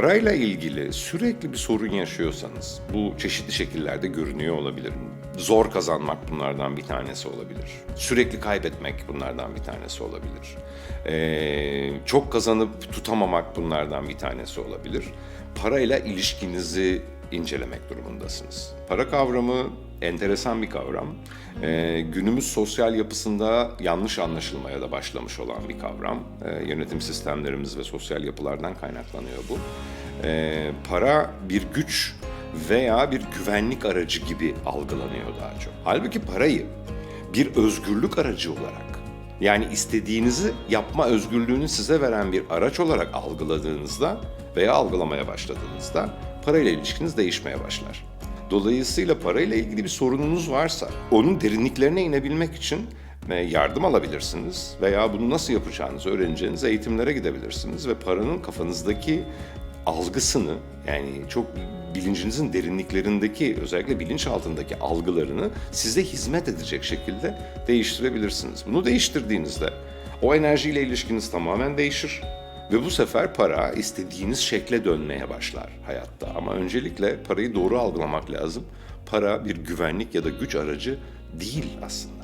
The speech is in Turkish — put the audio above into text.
Parayla ilgili sürekli bir sorun yaşıyorsanız, bu çeşitli şekillerde görünüyor olabilir. Zor kazanmak bunlardan bir tanesi olabilir. Sürekli kaybetmek bunlardan bir tanesi olabilir. Ee, çok kazanıp tutamamak bunlardan bir tanesi olabilir. Parayla ilişkinizi incelemek durumundasınız. Para kavramı enteresan bir kavram. Ee, günümüz sosyal yapısında yanlış anlaşılmaya da başlamış olan bir kavram. Ee, yönetim sistemlerimiz ve sosyal yapılardan kaynaklanıyor bu. Ee, para bir güç veya bir güvenlik aracı gibi algılanıyor daha çok. Halbuki parayı bir özgürlük aracı olarak yani istediğinizi yapma özgürlüğünü size veren bir araç olarak algıladığınızda veya algılamaya başladığınızda parayla ilişkiniz değişmeye başlar. Dolayısıyla parayla ilgili bir sorununuz varsa onun derinliklerine inebilmek için e, yardım alabilirsiniz veya bunu nasıl yapacağınızı öğreneceğiniz eğitimlere gidebilirsiniz ve paranın kafanızdaki algısını yani çok bilincinizin derinliklerindeki özellikle bilinç altındaki algılarını size hizmet edecek şekilde değiştirebilirsiniz. Bunu değiştirdiğinizde o enerjiyle ilişkiniz tamamen değişir ve bu sefer para istediğiniz şekle dönmeye başlar hayatta. Ama öncelikle parayı doğru algılamak lazım. Para bir güvenlik ya da güç aracı değil aslında.